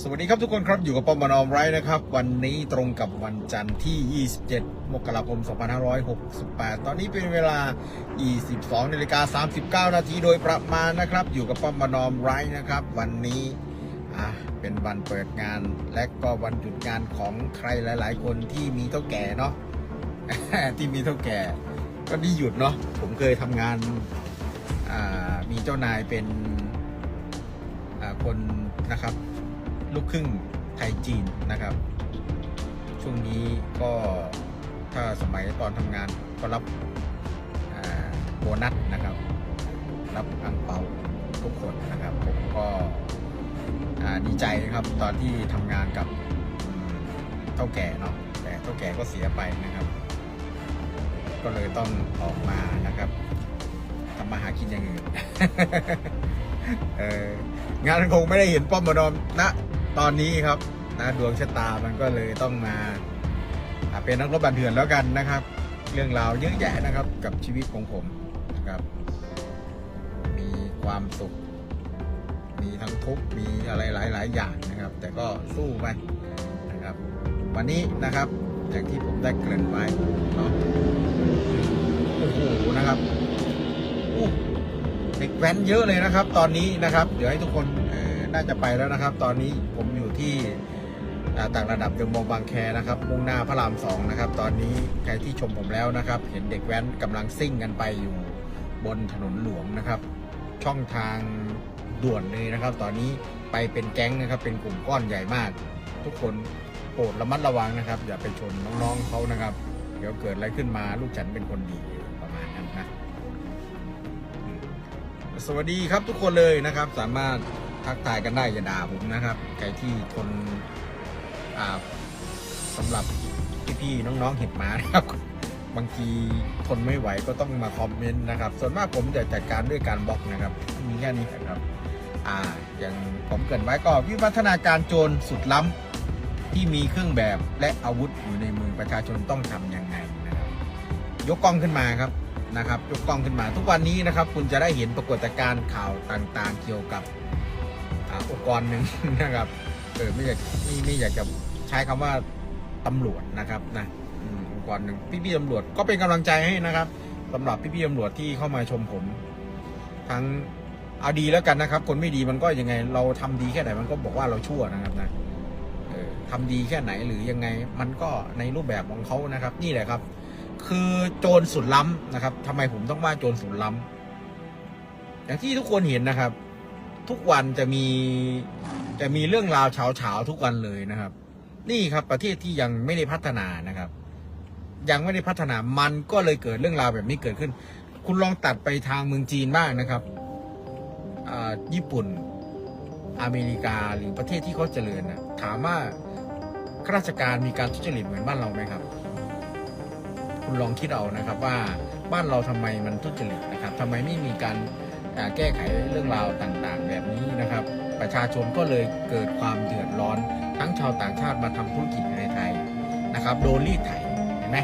สวัสดีครับทุกคนครับอยู่กับปอมบานอมไรนะครับ วันนี้ตรงกับวันจันทร์ที่ 27 มกราคม 2568 ตอนนี้เป็นเวลา 22นาฬิกา39 นาทีโดยประมาณนะครับ อยู่กับปอมบานอมไรนะครับ วันนี้อะเป็นวันเปิดงานและก็วันหยุดงานของใครหลาย ๆ คนที่มีเท่าแก่เนาะที่มีเท่าแก่ก็นี่หยุดเนาะผมเคยทำงานอ่ามีเจ้านายเป็นอ่าคนนะครับ ลูกครึ่งไทยจีนนะครับ ช่วงนี้ก็ถ้าสมัยตอนทำงานก็รับโบนัสนะครับ รับอังเปาทุกคนนะครับผมก็ดีใจครับตอนที่ทำงานกับเท่าแก่เนาะแต่เท่าแก่ก็เสียไปนะครับ ก็เลยต้องออกมานะครับทำมาหากินอย่างอื่นงานคงไม่ได้เห็นป้อมมานอมณ ตอนนี้ครับนะดวงชะตามันก็เลยต้องมาเป็นนักรบบันเถื่อนแล้วกันนะครับ เรื่องราวเยอะแยะนะครับกับชีวิตของผมนะครับ มีความสุข มีทั้งทุกข์มีอะไรหลาย ๆ อย่างนะครับ แต่ก็สู้ไปนะครับ วันนี้นะครับอย่างที่ผมได้เกริ่นไว้เนาะโอ้โหนะครับอู้เด็กแว้นเยอะเลยนะครับ ตอนนี้นะครับ เดี๋ยวให้ทุกคนเน่าจะไปแล้วนะครับ ตอนนี้ผมอยู่ที่ต่างระดับเดอะมอลล์บางแคนะครับ มุ่งหน้าพระรามสองนะครับ ตอนนี้ใครที่ชมผมแล้วนะครับ เห็นเด็กแว้นกำลังซิ่งกันไปอยู่บนถนนหลวงนะครับ ช่องทางด่วนเลยนะครับ ตอนนี้ไปเป็นแก๊งนะครับ เป็นกลุ่มก้อนใหญ่มาก ทุกคนโปรดระมัดระวังนะครับ อย่าไปชนน้องๆเขานะครับ เดี๋ยวเกิดอะไรขึ้นมาลูกฉันเป็นคนดีประมาณนั้นนะสวัสดีครับทุกคนเลยนะครับสามารถ ทักทายกันได้อย่าด่าผมนะครับใครที่ทนอ่าสำหรับพี่ๆน้องๆเห็บหมานะครับ บางทีทนไม่ไหวก็ต้องมาคอมเมนต์นะครับ ส่วนมากผมจะจัดการด้วยการบล็อกนะครับมีแค่นี้นะครับอ่าอย่างผมเกินไว้ก็วิวัฒนาการโจรสุดล้ำที่มีเครื่องแบบและอาวุธอยู่ในมือประชาชนต้องทำยังไงนะครับ ยกกล้องขึ้นมาครับนะครับ ยกกล้องขึ้นมา ทุกวันนี้นะครับ คุณจะได้เห็นปรากฏการณ์ข่าวต่างๆ เกี่ยวกับ อาองค์หนึ่งนะครับเออไม่อยากไม่ไม่อยากจะใช้คำว่าตำรวจนะครับนะอืมองค์หนึ่งพี่ๆตำรวจก็เป็นกำลังใจให้นะครับสำหรับพี่ๆตำรวจที่เข้ามาชมผม ทั้งเอาดีแล้วกันนะครับ คนไม่ดีมันก็ยังไง เราทำดีแค่ไหนมันก็บอกว่าเราชั่วนะครับนะออทำดีแค่ไหนหรือยังไง มันก็ในรูปแบบของเขานะครับ นี่แหละครับ คือโจรสุดล้ำนะครับทำไมผมต้องว่าโจรสุดล้ำอย่างที่ทุกคนเห็นนะครับ ทุกวันจะมีจะมีเรื่องราวเฉาเฉาทุกวันเลยนะครับ นี่ครับประเทศที่ยังไม่ได้พัฒนานะครับ ยังไม่ได้พัฒนามันก็เลยเกิดเรื่องราวแบบนี้เกิดขึ้น คุณลองตัดไปทางเมืองจีนบ้างนะครับอ่าญี่ปุ่นอเมริกาหรือประเทศที่เขาเจริญนะถามว่าข้าราชการมีการทุจริตเหมือนบ้านเราไหมครับ คุณลองคิดเอานะครับว่าบ้านเราทำไมมันทุจริตนะครับทำไมไม่มีการ แก้ไขเรื่องราวต่างๆ แบบนี้นะครับ ประชาชนก็เลยเกิดความเดือดร้อน ทั้งชาวต่างชาติมาทำธุรกิจในไทยนะครับโดนรีดไถเห็นไหม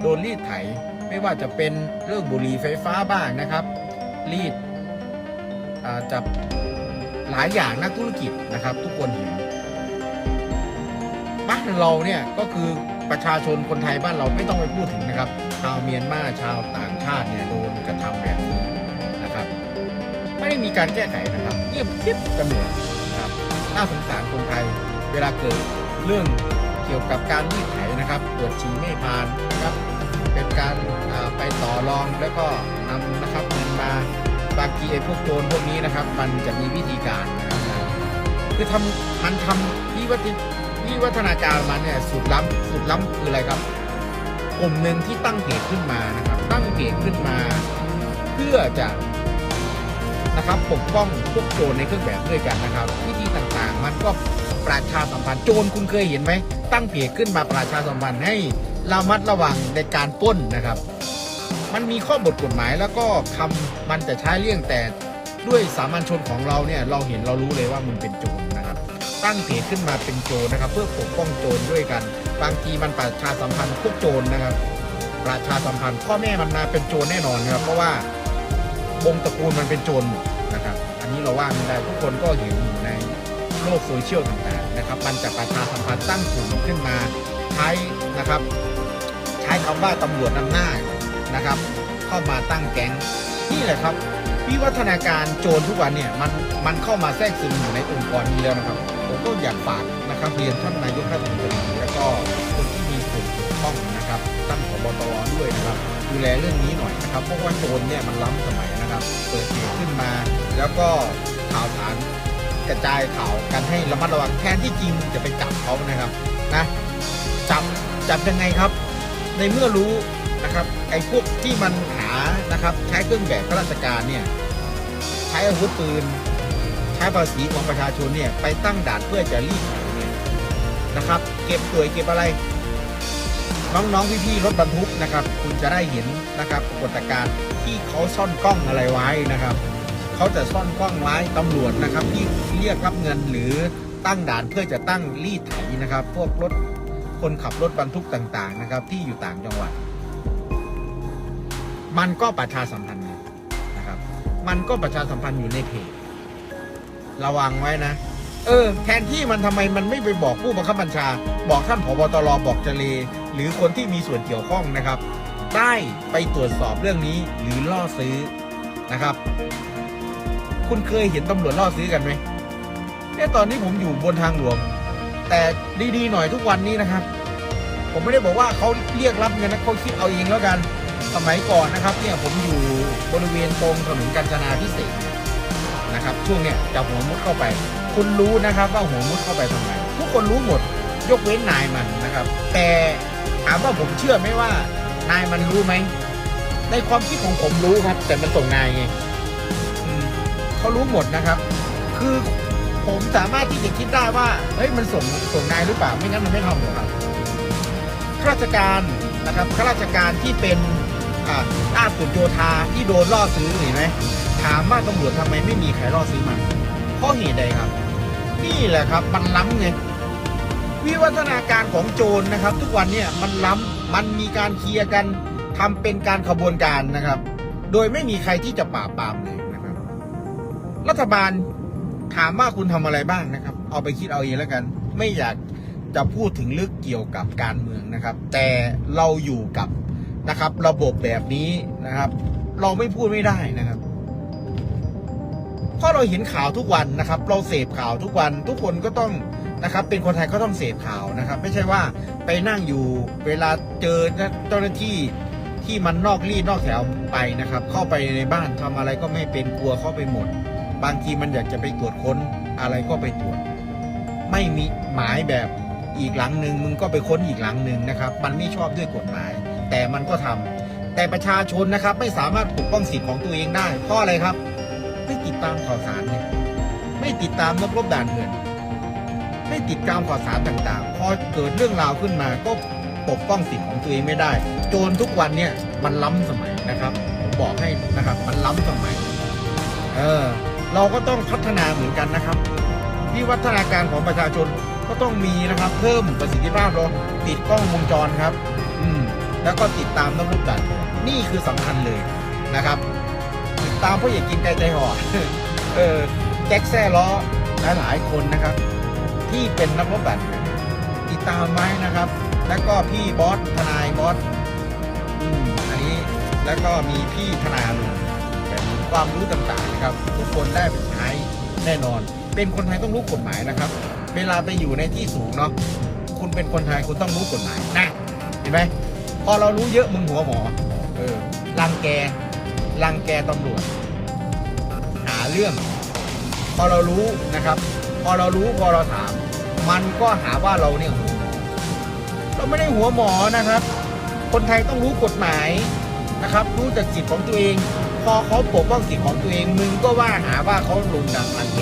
โดนรีดไถไม่ว่าจะเป็นเรื่องบุหรี่ไฟฟ้าบ้างนะครับ รีดจับหลายอย่างนักธุรกิจนะครับ ทุกคนเห็นบ้านเราเนี่ยก็คือประชาชนคนไทยบ้านเราไม่ต้องไปพูดถึงนะครับ ชาวเมียนมาชาวต่างชาติเนี่ยโดนกระทำแบบ ไม่ได้มีการแก้ไขนะครับเงียบกริบกันหมดนะครับน่าสงสารคนไทยเวลาเกิดเรื่องเกี่ยวกับการรีดไถนะครับตรวจฉี่ไม่ผ่านนะครับ เป็นการไปต่อรองแล้วก็นำนะครับเงินมาบางทีไอ้พวกโจรพวกนี้นะครับ มันจะมีวิธีการนะครับคือทำมันทำวิวัฒนวิวัฒนาการมาเนี่ยสุดล้ำสุดล้ำคืออะไรครับกลุ่มหนึ่งที่ตั้งเพจขึ้นมานะครับ ตั้งเพจขึ้นมา เพื่อจะ นะครับปกป้องพวกโจรในเครื่องแบบด้วยกันนะครับวิธีต่างๆ มันก็ประชาสัมพันธ์โจรคุณเคยเห็นไหม ตั้งเพจขึ้นมาประชาสัมพันธ์ให้ระมัดระวังในการป้นนะครับ มันมีข้อบทกฎหมายแล้วก็คำมันจะใช้เลี่ยงแต่ด้วยสามัญชนของเราเนี่ยเราเห็นเรารู้เลยว่ามันเป็นโจรนะครับ ตั้งเพจขึ้นมาเป็นโจรนะครับ เพื่อปกป้องโจรด้วยกัน บางทีมันประชาสัมพันธ์พวกโจรนะครับ ประชาสัมพันธ์พ่อแม่มันมาเป็นโจรแน่นอนนะครับเพราะว่า วงตระกูลมันเป็นโจรหมดนะครับ อันนี้เราว่าไม่ได้ทุกคนก็เห็นอยู่ในโลกโซเชียลต่างๆนะครับมันจะประชาสัมพันธ์ตั้งกลุ่มขึ้นมาใช้นะครับ ใช้คำว่าตำรวจนำหน้านะครับ เข้ามาตั้งแก๊งนี่แหละครับวิวัฒนาการโจรทุกวันเนี่ยมันมันเข้ามาแทรกซึมอยู่ในองค์กรนี้แล้วนะครับ ผมก็อยากฝากนะครับเรียนท่านนายกรัฐมนตรีแล้วก็ นะครับท่านผบตรด้วยนะครับดูแลเรื่องนี้หน่อยนะครับเพราะว่าโจรเนี่ยมันล้ำสมัยนะครับ เปิดเหตุขึ้นมา แล้วก็ข่าวสารกระจายข่าวกันให้ระมัดระวังแทนที่จริงจะไปจับเขานะครับนะจับจับยังไงครับ ในเมื่อรู้นะครับไอ้พวกที่มันหานะครับ ใช้เครื่องแบบข้าราชการเนี่ยใช้อาวุธปืน ใช้ภาษีของประชาชนเนี่ยไปตั้งด่านเพื่อจะรีดไถเนี่ยนะครับ เก็บสวยเก็บอะไร น้องๆพี่ๆรถบรรทุกนะครับ คุณจะได้เห็นนะครับปรากฏการณ์ที่เขาซ่อนกล้องอะไรไว้นะครับเขาจะซ่อนกล้องไว้ตำรวจนะครับ ที่เรียกรับเงินหรือตั้งด่านเพื่อจะตั้งรีดไถนะครับ พวกรถคนขับรถบรรทุกต่างๆนะครับ ที่อยู่ต่างจังหวัด มันก็ประชาสัมพันธ์นะครับ มันก็ประชาสัมพันธ์อยู่ในเพจระวังไว้นะ เออ แทนที่มันทำไมมันไม่ไปบอกผู้บังคับบัญชา บอกท่านผบตรบอกเจเล หรือคนที่มีส่วนเกี่ยวข้องนะครับ ได้ไปตรวจสอบเรื่องนี้หรือล่อซื้อนะครับ คุณเคยเห็นตำรวจล่อซื้อกันไหมเนี่ยตอนนี้ผมอยู่บนทางหลวงแต่ดีๆหน่อยทุกวันนี้นะครับ ผมไม่ได้บอกว่าเขาเรียกรับเงินนะเขาคิดเอาเองแล้วกันสมัยก่อนนะครับ เนี่ยผมอยู่บริเวณตรงถนนกาญจนาพิเศษนะครับ ช่วงเนี้ยจะหัวมุดเข้าไป คุณรู้นะครับว่าหัวมุดเข้าไปทำไมทุกคนรู้หมด ยกเว้นนายมันนะครับ แต่ ถามว่าผมเชื่อไหมว่านายมันรู้ไหม ในความคิดของผมรู้ครับ แต่มันส่งนายไงเขารู้หมดนะครับ คือผมสามารถที่จะคิดได้ว่าเฮ้ยมันส่งส่งนายหรือเปล่าไม่งั้นมันไม่ทำหรอกครับข้าราชการนะครับข้าราชการที่เป็นอ่าสุดโยธาที่โดนล่อซื้อเห็นไหมถามว่าตำรวจทำไมไม่มีใครล่อซื้อมันเพราะเหตุใดครับ นี่แหละครับมันล้ำไง วิวัฒนาการของโจรนะครับ ทุกวันเนี่ยมันล้ำมันมีการเคลียร์กันทำเป็นการขบวนการนะครับ โดยไม่มีใครที่จะปราบปรามเลยนะครับ รัฐบาลถามว่าคุณทำอะไรบ้างนะครับ เอาไปคิดเอาเองแล้วกัน ไม่อยากจะพูดถึงลึกเกี่ยวกับการเมืองนะครับ แต่เราอยู่กับนะครับ ระบบแบบนี้นะครับ เราไม่พูดไม่ได้นะครับเพราะเราเห็นข่าวทุกวันนะครับ เราเสพข่าวทุกวัน ทุกคนก็ต้อง นะครับเป็นคนไทยก็ต้องเสพข่าวนะครับ ไม่ใช่ว่าไปนั่งอยู่เวลาเจอเจ้าหน้าที่ที่มันนอกรีดนอกแถวไปนะครับ เข้าไปในบ้านทำอะไรก็ไม่เป็นกลัวเข้าไปหมด บางทีมันอยากจะไปตรวจค้นอะไรก็ไปตรวจ ไม่มีหมายแบบอีกหลังหนึ่งมึงก็ไปค้นอีกหลังหนึ่งนะครับ มันไม่ชอบด้วยกฎหมาย แต่มันก็ทำแต่ประชาชนนะครับไม่สามารถปกป้องสิทธิ์ของตัวเองได้เพราะอะไรครับ ไม่ติดตามข่าวสารเนี่ยไม่ติดตามนักรบด่านเถื่อน ไม่ติดตามข่าวสารต่างๆ พอเกิดเรื่องราวขึ้นมาก็ปกป้องสิทธิ์ของตัวเองไม่ได้ โจรทุกวันเนี่ยมันล้ำสมัยนะครับ ผมบอกให้นะครับมันล้ำสมัย เออเราก็ต้องพัฒนาเหมือนกันนะครับวิวัฒนาการของประชาชนก็ต้องมีนะครับ เพิ่มประสิทธิภาพเราติดกล้องวงจรครับ อืมแล้วก็ติดตามนักรบด่านเถื่อนนี่คือสำคัญเลยนะครับ ติดตามเพราะอยากินไก่ใจห่อเออแจ็คแซ่ล้อหลายๆคนนะครับ ที่เป็นนักรบด่านเถื่อนติดตามไว้นะครับ แล้วก็พี่บอสทนายบอสอืมอันนี้แล้วก็มีพี่ทนายลุงความรู้ต่างๆนะครับ ทุกคนได้ไปใช้แน่นอน เป็นคนไทยต้องรู้กฎหมายนะครับ เวลาไปอยู่ในที่สูงเนาะคุณเป็นคนไทยคุณต้องรู้กฎหมายนะเห็นไหมพอเรารู้เยอะมึงหัวหมอเออรังแกรังแกตำรวจ หาเรื่อง พอเรารู้นะครับ พอเรารู้พอเราถาม มันก็หาว่าเราเนี่ยหัวหเราไม่ได้หัวหมอนะครับ คนไทยต้องรู้กฎหมายนะครับ รู้จักสิทธิ์ของตัวเอง พอเขาปกป้องสิทธิ์ของตัวเอง มึงก็ว่าหาว่าเขาลุมดังรังแก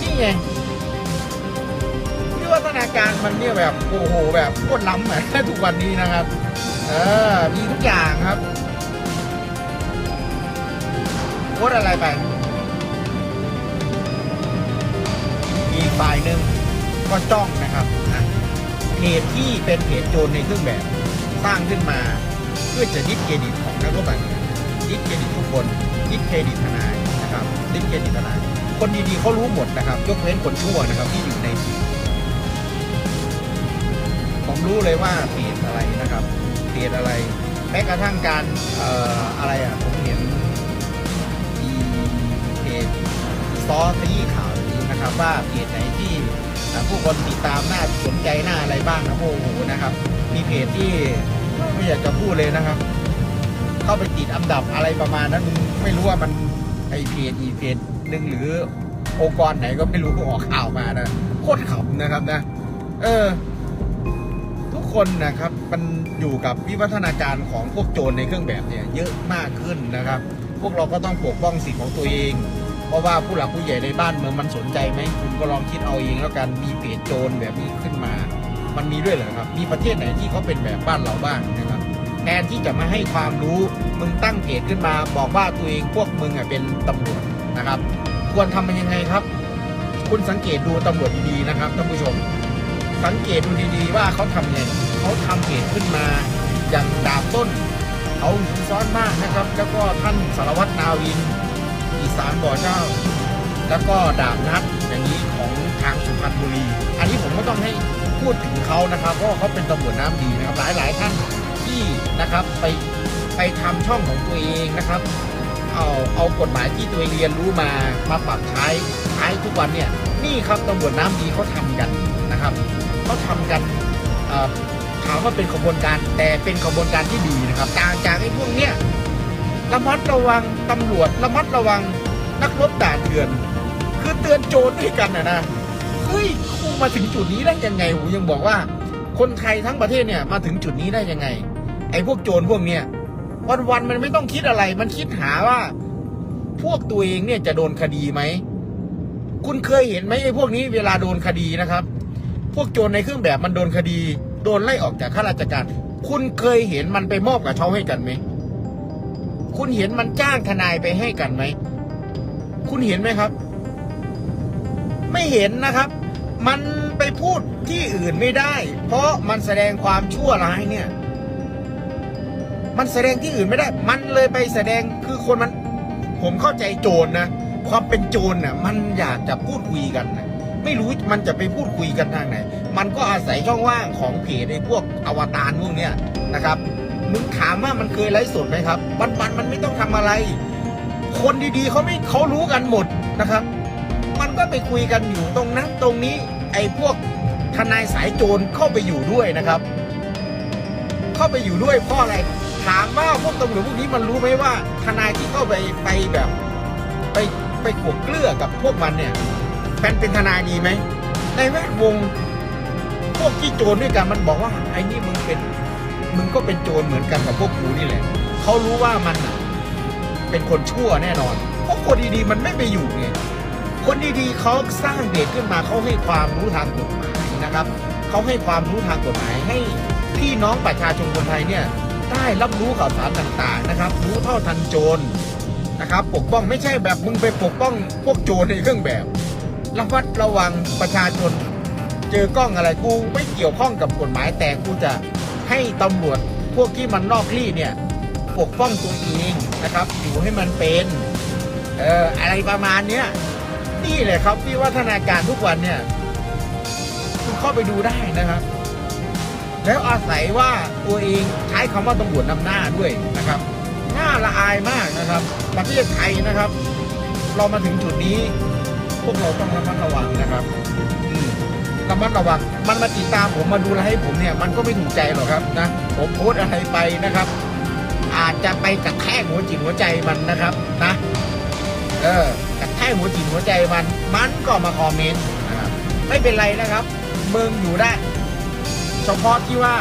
นี่ไงวิวัฒนาการมันเนี่ยแบบโอ้โหแบบโคตรล้ำอะทุกวันนี้นะครับ เออมีทุกอย่างครับโคตรอะไรไป ฝ่ายหนึ่งก็จ้องนะครับนะเพจที่เป็นเพจโจรในเครื่องแบบสร้างขึ้นมาเพื่อจะยึดเครดิตของนักรบด่านเถื่อนยึดเครดิตทุกคนยึดเครดิตทนายนะครับยึดเครดิตทนายคนดีๆเขารู้หมดนะครับ ยกเว้นคนชั่วนะครับที่อยู่ในผมรู้เลยว่าเพจอะไรนะครับเพจอะไรแม้กระทั่งการเอ่ออะไรอะผมเห็นอีเพจซอสที่ข่าว นะครับว่าเพจไหนที่ผู้คนติดตามหน้าสนใจหน้าอะไรบ้างนะโอ้โหนะครับ มีเพจที่ไม่อยากจะพูดเลยนะครับ เข้าไปติดอันดับอะไรประมาณนั้นไม่รู้ว่ามันไอเพจอีเพจหนึ่งหรือองค์กรไหนก็ไม่รู้ออกข่าวมานะโคตรขำนะครับนะ เออ ทุกคนนะครับ มันอยู่กับวิวัฒนาการของพวกโจรในเครื่องแบบเนี่ย เยอะมากขึ้นนะครับ พวกเราก็ต้องปกป้องสิทธิของตัวเอง เพราะว่าผู้หลักผู้ใหญ่ในบ้านเมืองมันสนใจไหมคุณก็ลองคิดเอาเองแล้วกันมีเพจโจรแบบนี้ขึ้นมา มันมีด้วยเหรอครับ มีประเทศไหนที่เขาเป็นแบบบ้านเราบ้างนะครับแทนที่จะมาให้ความรู้มึงตั้งเพจขึ้นมาบอกว่าตัวเองพวกมึงอะเป็นตำรวจนะครับ ควรทำมันยังไงครับ คุณสังเกตดูตำรวจดีๆนะครับท่านผู้ชม สังเกตดูดีๆว่าเขาทำไงเขาทำเพจขึ้นมาอย่างดาบต้นเขาหินซ้อนมากนะครับ แล้วก็ท่านสารวัตรนาวิน สานบ่อเจ้าแล้วก็ดาบนัดอย่างนี้ของทางสุพรรณบุรี อันนี้ผมก็ต้องให้พูดถึงเขานะครับเพราะเขาเป็นตำรวจน้ำดีนะครับ หลายๆท่านที่นะครับไปไปทำช่องของตัวเองนะครับ เอาเอากฎหมายที่ตัวเองเรียนรู้มามาปรับใช้ใช้ทุกวันเนี่ยนี่ครับตำรวจน้ำดีเขาทำกันนะครับเขาทำกันถามว่าเป็นขบวนการแต่เป็นขบวนการที่ดีนะครับต่างจากไอ้พวกเนี้ยระมัดระวังตำรวจระมัดระวัง นักรบด่านเถื่อน คือเตือนโจรด้วยกันนะนะเฮ้ยกูมาถึงจุดนี้ได้ยังไงผมยังบอกว่า คนไทยทั้งประเทศเนี่ยมาถึงจุดนี้ได้ยังไง ไอ้พวกโจรพวกเนี้ยวันๆมันไม่ต้องคิดอะไร มันคิดหาว่า พวกตัวเองเนี่ยจะโดนคดีไหม คุณเคยเห็นไหมไอ้พวกนี้เวลาโดนคดีนะครับ พวกโจรในเครื่องแบบมันโดนคดี โดนไล่ออกจากข้าราชการ คุณเคยเห็นมันไปมอบกับเขาให้กันไหม คุณเห็นมันจ้างทนายไปให้กันไหม คุณเห็นไหมครับ ไม่เห็นนะครับ มันไปพูดที่อื่นไม่ได้ เพราะมันแสดงความชั่วร้ายเนี่ย มันแสดงที่อื่นไม่ได้ มันเลยไปแสดงคือคนมัน ผมเข้าใจโจรนะความเป็นโจรน่ะ มันอยากจะพูดคุยกันนะไม่รู้มันจะไปพูดคุยกันทางไหน มันก็อาศัยช่องว่างของเพจไอ้พวกอวตารพวกเนี้ยนะครับ มึงถามว่ามันเคยไลฟ์สดไหมครับวันๆมันไม่ต้องทำอะไร คนดีๆเขาไม่เขารู้กันหมดนะครับ มันก็ไปคุยกันอยู่ตรงนั้นตรงนี้ไอ้พวกทนายสายโจรเข้าไปอยู่ด้วยนะครับ เข้าไปอยู่ด้วยเพราะอะไรถามว่าพวกตำรวจพวกนี้มันรู้ไหมว่า ทนายที่เข้าไปไปแบบ ไปไปขวบเกลือกับพวกมันเนี่ยเป็นเป็นทนายดีไหมในแวดวงพวกที่โจรด้วยกันมันบอกว่าไอ้นี่มึงเป็น มึงก็เป็นโจรเหมือนกันกับพวกกูนี่แหละเขารู้ว่ามันน่ะ เป็นคนชั่วแน่นอน เพราะคนดีๆมันไม่ไปอยู่ไงคนดีๆเขาสร้างเด็กขึ้นมาเขาให้ความรู้ทางกฎหมายนะครับเขาให้ความรู้ทางกฎหมายให้พี่น้องประชาชนคนไทยเนี่ยได้รับรู้ข่าวสารต่างๆนะครับ รู้เท่าทันโจรนะครับ ปกป้องไม่ใช่แบบมึงไปปกป้องพวกโจรในเครื่องแบบระมัดระวังประชาชนเจอกล้องอะไรกูไม่เกี่ยวข้องกับกฎหมายแต่กูจะให้ตำรวจพวกที่มันนอกรี่เนี่ยปกป้องตัวเอง นะครับอยู่ให้มันเป็นเอออะไรประมาณเนี้ยนี่แหละครับวิวัฒนาการทุกวันเนี่ยคุณเข้าไปดูได้นะครับ แล้วอาศัยว่าตัวเองใช้คำว่าตำรวจนำหน้าด้วยนะครับน่าละอายมากนะครับประเทศไทยนะครับ เรามาถึงจุดนี้ พวกเราต้องระมัดระวังนะครับระมัดระวังมันมาติดตามผมมาดูแลให้ผมเนี่ย มันก็ไม่ถูกใจหรอกครับนะผมโพสอะไรไปนะครับ อาจจะไปกระแทกหัวจิตหัวใจมันนะครับนะเออกระแทกหัวจิตหัวใจมัน มันก็มาคอมเมนต์นะครับไม่เป็นไรนะครับเมึงอยู่ได้ เฉพาะที่ว่า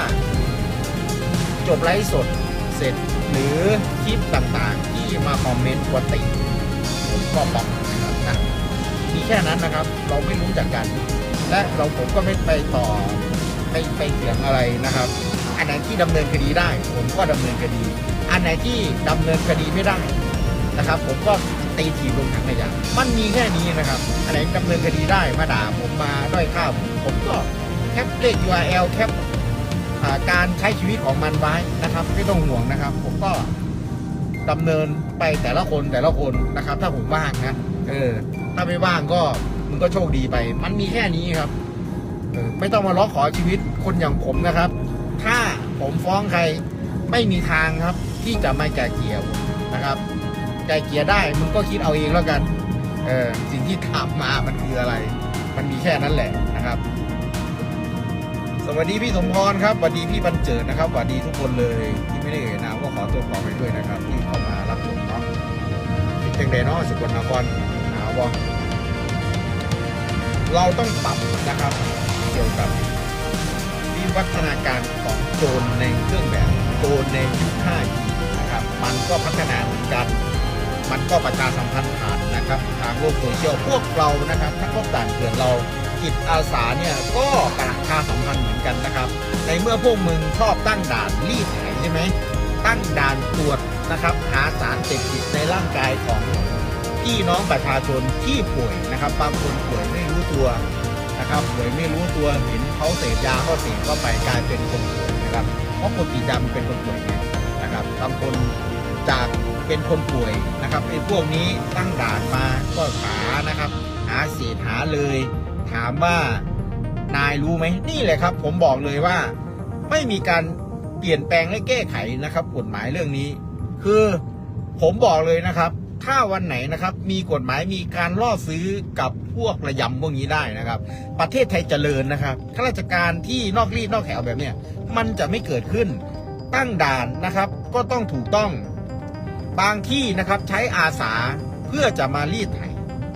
จบไลฟ์สดเสร็จหรือคลิปต่างๆ ที่มาคอมเมนต์กวนติผมก็บอกนะครับนะมีแค่นั้นนะครับ เราไม่รู้จักกัน และเราผมก็ไม่ไปต่อไปไปเถียงอะไรนะครับ อันไหนที่ดำเนินคดีได้ ผมก็ดำเนินคดี อันไหนที่ดำเนินคดีไม่ได้นะครับ ผมก็ตีถีบลงถังขยะมันมีแค่นี้นะครับ อันไหนดำเนินคดีได้มาด่าผมมาด้อยค่าผมผมก็แคปเลข URL แคปอ่าการใช้ชีวิตของมันไว้นะครับ ไม่ต้องห่วงนะครับ ผมก็ดำเนินไปแต่ละคนแต่ละคนนะครับ ถ้าผมว่างนะเออ ถ้าไม่ว่างก็มึงก็โชคดีไป มันมีแค่นี้ครับออไม่ต้องมาล้อขอชีวิตคนอย่างผมนะครับ ถ้าผมฟ้องใครไม่มีทางครับ ที่จะไมาแก่เกลียผมนะครับไก่เกลียได้มึงก็คิดเอาเองแล้วกันเออสิ่งที่ทำมามันคืออะไร มันมีแค่นั้นแหละนะครับ สวัสดีพี่สมพรครับสวัสดีพี่บรรเจิดนะครับสวัสดีทุกคนเลยที่ไม่ได้เอ่ยนามก็ขอตัวขอไปด้วยนะครับ ที่เข้ามารับชมเนาะคิดจังเดเนาะสกลนครหนาวบ่เราต้องปรับนะครับ เกี่ยวกับวิวัฒนาการของโจรในเครื่องแบบโจรในยุค 5G นะครับ มันก็พัฒนาเหมือนกัน มันก็ประชาสัมพันธ์ผ่านนะครับ ทางโลกโซเชียลพวกเรานะครับถ้าพวกด่านเถื่อนเราจิตอาสาเนี่ยก็ประชาสัมพันธ์เหมือนกันนะครับ ในเมื่อพวกมึงชอบตั้งด่านรีดไถใช่ไหมตั้งด่านตรวจนะครับหาสารเสพติดในร่างกายของพี่น้องประชาชนที่ป่วยนะครับบางคนป่วยไม่รู้ตัวนะครับป่วยไม่รู้ตัวเห็นเขาเสพยาก็เสพก็ไปกลายเป็นคนป่วยนะครับเพราะคนติดยามันเป็นคนป่วยไงนะครับบางคน จากเป็นคนป่วยนะครับไอ้พวกนี้ตั้งด่านมาก็หานะครับ หาเศษหาเลย ถามว่านายรู้ไหมนี่แหละครับ ผมบอกเลยว่าไม่มีการเปลี่ยนแปลงและแก้ไขนะครับกฎหมายเรื่องนี้ คือผมบอกเลยนะครับ ถ้าวันไหนนะครับ มีกฎหมายมีการล่อซื้อกับพวกระยำพวกนี้ได้นะครับ ประเทศไทยเจริญนะครับข้าราชการที่นอกรีดนอกแถวแบบเนี้ยมันจะไม่เกิดขึ้นตั้งด่านนะครับ ก็ต้องถูกต้อง บางที่นะครับใช้อาสาเพื่อจะมารีดไถ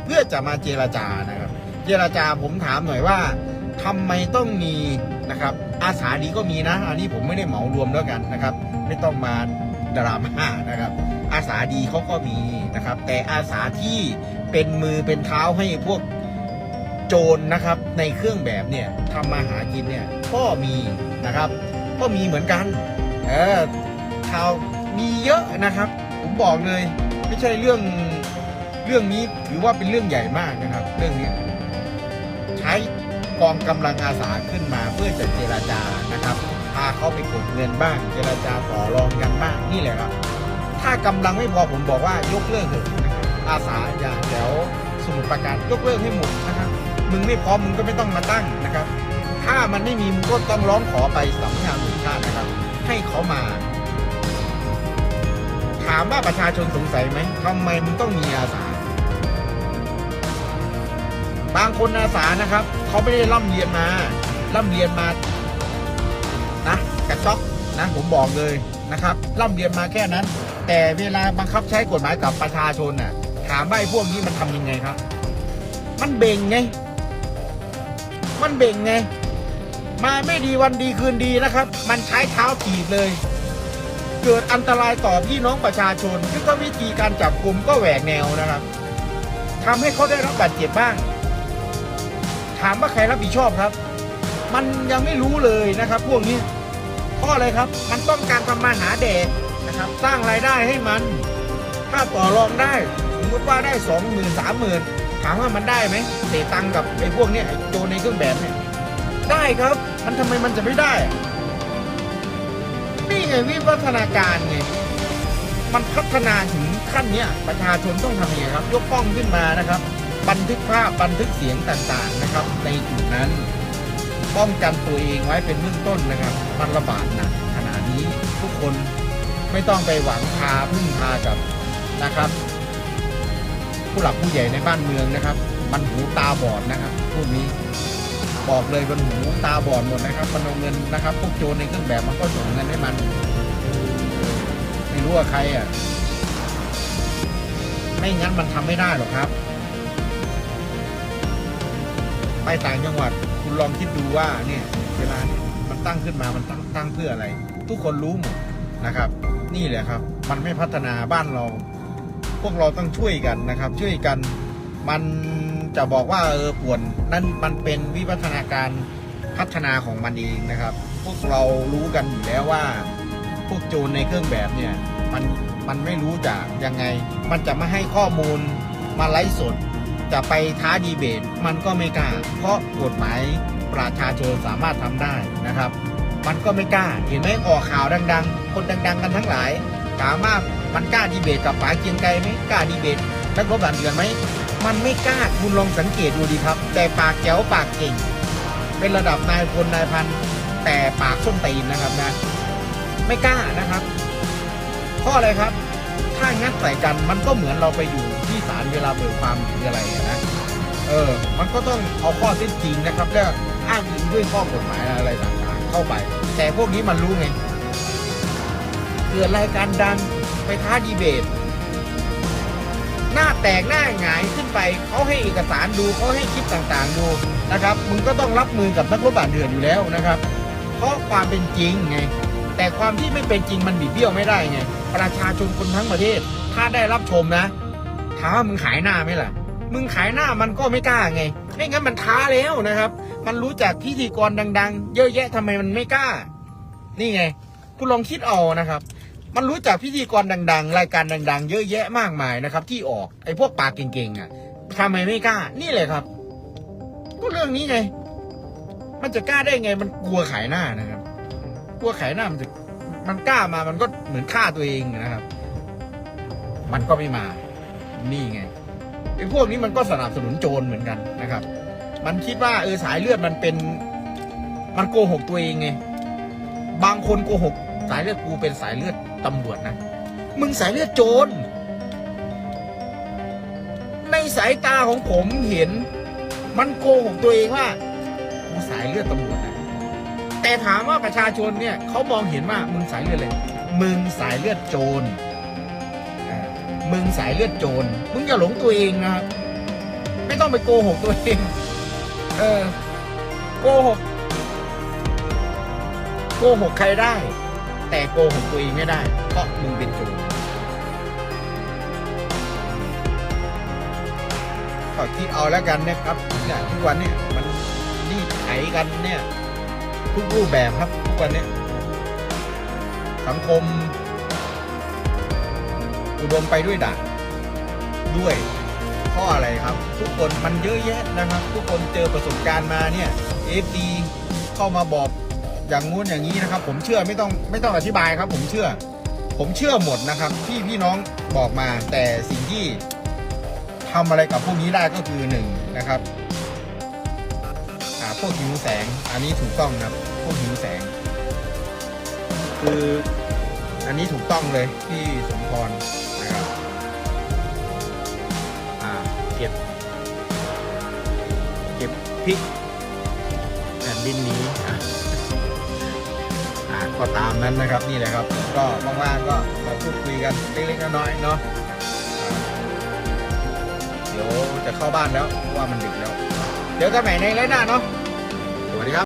เพื่อจะมาเจรจานะครับ เจรจาผมถามหน่อยว่าทำไมต้องมีนะครับ อาสาดีก็มีนะ อันนี้ผมไม่ได้เหมารวมแล้วกันนะครับ ไม่ต้องมาดราม่านะครับ อาสาดีเขาก็มีนะครับ แต่อาสาที่เป็นมือเป็นเท้าให้พวกโจรนะครับ ในเครื่องแบบเนี่ยทำมาหากินเนี่ยก็มีนะครับ ก็มีเหมือนกัน เออข่าวมีเยอะนะครับ ผมบอกเลย ไม่ใช่เรื่องเรื่องนี้ถือว่าเป็นเรื่องใหญ่มากนะครับ เรื่องนี้ใช้กองกำลังอาสาขึ้นมาเพื่อจะเจราจานะครับพาเขาไปกดเงินบ้าง เจราจาต่อรองกันบ้างนี่แหละครับ ถ้ากำลังไม่พอผมบอกว่ายกเลิกเถอะอาสาอย่าแถวสมุทรปราการยกเลิกให้หมดนะครับมึงไม่พร้อมมึงก็ไม่ต้องมาตั้งนะครับ ถ้ามันไม่มีมึงก็ต้องร้องขอไปสำนักงานตำรวจชาตินะครับ ให้เขามา ถามว่าประชาชนสงสัยไหมทำไมมึงต้องมีอาสา บางคนอาสานะครับ เขาไม่ได้ร่ำเรียนมาร่ำเรียนมานะกระซอกนะผมบอกเลยนะครับร่ำเรียนมาแค่นั้น แต่เวลาบังคับใช้กฎหมายกับประชาชนน่ะ ถามว่าไอ้พวกนี้มันทำยังไงครับ มันเบ่งไง มันเบ่งไง มาไม่ดีวันดีคืนดีนะครับ มันใช้เท้าถีบเลย เกิดอันตรายต่อพี่น้องประชาชนซึ่งก็วิธีการจับกลุ่มก็แหวกแนวนะครับทำให้เขาได้รับบาดเจ็บบ้าง ถามว่าใครรับผิดชอบครับ มันยังไม่รู้เลยนะครับ พวกนี้เพราะอะไรครับ มันต้องการทำมาหาแดกนะครับ สร้างรายได้ให้มัน ถ้าต่อรองได้สมมติว่าได้สองหมื่นสามหมื่นถามว่ามันได้ไหมเสียตังกับไอ้พวกนี้ไอ้โจในเครื่องแบบเนี่ยได้ครับ มันทำไมมันจะไม่ได้ นี่ไงวิวัฒนาการไงมันพัฒนาถึงขั้นเนี้ยประชาชนต้องทำยังไงครับ ยกกล้องขึ้นมานะครับ บันทึกภาพบันทึกเสียงต่างๆนะครับ ในจุดนั้นป้องกันตัวเองไว้เป็นเบื้องต้นนะครับ มันระบาดหนักขนาดนี้ทุกคนไม่ต้องไปหวังพาพึ่งพากับนะครับ ผู้หลักผู้ใหญ่ในบ้านเมืองนะครับ มันหูตาบอดนะครับพวกนี้ บอกเลยมันหูตาบอดหมดนะครับมันเอาเงินนะครับ พวกโจรในเครื่องแบบมันก็ส่งเงินให้มัน ไม่รู้ว่าใครอะ ไม่งั้นมันทำไม่ได้หรอกครับ ไปต่างจังหวัด คุณลองคิดดูว่าเนี่ย เวลาเนี่ยมันตั้งขึ้นมามันตั้งตั้งเพื่ออะไร ทุกคนรู้หมดนะครับ นี่แหละครับ มันไม่พัฒนาบ้านเรา พวกเราต้องช่วยกันนะครับ ช่วยกัน มันจะบอกว่าเออป่วนนั่นมันเป็นวิวัฒนาการพัฒนาของมันเองนะครับ พวกเรารู้กันอยู่แล้วว่า พวกโจรในเครื่องแบบเนี่ยมันมันไม่รู้จะยังไง มันจะไม่ให้ข้อมูลมาไลฟ์สด จะไปท้าดีเบต มันก็ไม่กล้า เพราะกฎหมายประชาชนสามารถทำได้นะครับ มันก็ไม่กล้า เห็นไหมออกข่าวดัง ๆ คนดัง ๆ กันทั้งหลายถามว่ามันกล้าดีเบตกับป๋าเกียงไกรไหมกล้าดีเบตนักรบด่านเถื่อนไหม มันไม่กล้าคุณลองสังเกตดูดีครับ แต่ปากแจ๋วปากเก่ง เป็นระดับนายพลนายพัน แต่ปากส้นตีนนะครับนะ ไม่กล้านะครับเพราะอะไรครับ ถ้างัดใส่กันมันก็เหมือนเราไปอยู่ที่ศาลเวลาเบิกความหรืออะไรนะเออ มันก็ต้องเอาข้อเท็จจริงนะครับแล้วอ้างอิงด้วยข้อกฎหมายอะไรต่างๆ เข้าไป แต่พวกนี้มันรู้ไงเกิดรายการดังไปท้าดีเบต หน้าแตกหน้าหงายขึ้นไปเขาให้เอกสารดูเขาให้คลิปต่างๆดูนะครับมึงก็ต้องรับมือกับนักรบบาดเดือนอยู่แล้วนะครับ เพราะความเป็นจริงไงแต่ความที่ไม่เป็นจริงมันบิดเบี้ยวไม่ได้ไงประชาชนคนทั้งประเทศ ถ้าได้รับชมนะถามว่ามึงขายหน้าไหมล่ะ มึงขายหน้ามันก็ไม่กล้าไงไม่งั้นมันท้าแล้วนะครับ มันรู้จักพิธีกรดัง ๆ เยอะแยะทำไมมันไม่กล้า นี่ไง คุณลองคิดเอานะครับ มันรู้จักพิธีกรดัง ๆ รายการดัง ๆ เยอะแยะมากมายนะครับ ที่ออกไอ้พวกปากเก่งๆอะทำไมไม่กล้า นี่เลยครับ ก็เรื่องนี้ไง มันจะกล้าได้ไง มันกลัวขายหน้านะครับ กลัวขายหน้ามันจะมันกล้ามามันก็เหมือนฆ่าตัวเองนะครับ มันก็ไม่มา นี่ไงไอ้พวกนี้มันก็สนับสนุนโจรเหมือนกันนะครับ มันคิดว่าเออสายเลือดมันเป็น มันโกหกตัวเองไง บางคนโกหก สายเลือดกูเป็นสายเลือดตำรวจนะ มึงสายเลือดโจร ในสายตาของผมเห็น มันโกหกตัวเองว่ากูสายเลือดตำรวจนะ แต่ถามว่าประชาชนเนี่ยเขามองเห็นว่ามึงสายเลือดอะไรมึงสายเลือดโจรมึงสายเลือดโจร มึงอย่าหลงตัวเองนะครับ ไม่ต้องไปโกหกตัวเอง เออ โกหก โกหกใครได้ แต่โกหกตัวเองไม่ได้ เพราะมึงเป็นโจรก็คิดเอาแล้วกันนะครับเนี่ยทุกวันเนี่ยมันรีดไถกันเนี่ย ทุกรูปแบบครับ ทุกวันเนี้ยสังคม อุดมไปด้วยด่าด้วยเพราะอะไรครับ ทุกคนมันเยอะแยะนะครับ ทุกคนเจอประสบการณ์มาเนี่ยเอฟดีเข้ามาบอก อย่างงู้นอย่างนี้นะครับ ผมเชื่อไม่ต้องไม่ต้องอธิบายครับ ผมเชื่อ ผมเชื่อหมดนะครับ ที่พี่น้องบอกมา แต่สิ่งที่ทำอะไรกับพวกนี้ได้ก็คือหนึ่งนะครับอ่าพวกหิวแสง อันนี้ถูกต้องนะครับ พวกหิวแสง คืออันนี้ถูกต้องเลยที่สมพรนะครับอ่าเก็บ เก็บพริกแผ่นดินนี้อ่า ก็ตามนั้นนะครับนี่แหละครับ ก็ว่างๆก็มาพูดคุยกันเล็กๆน้อยๆเนาะเดี๋ยวจะเข้าบ้านแล้วเพราะว่ามันดึกแล้ว เดี๋ยวกันใหม่ในไลฟ์หน้าเนาะ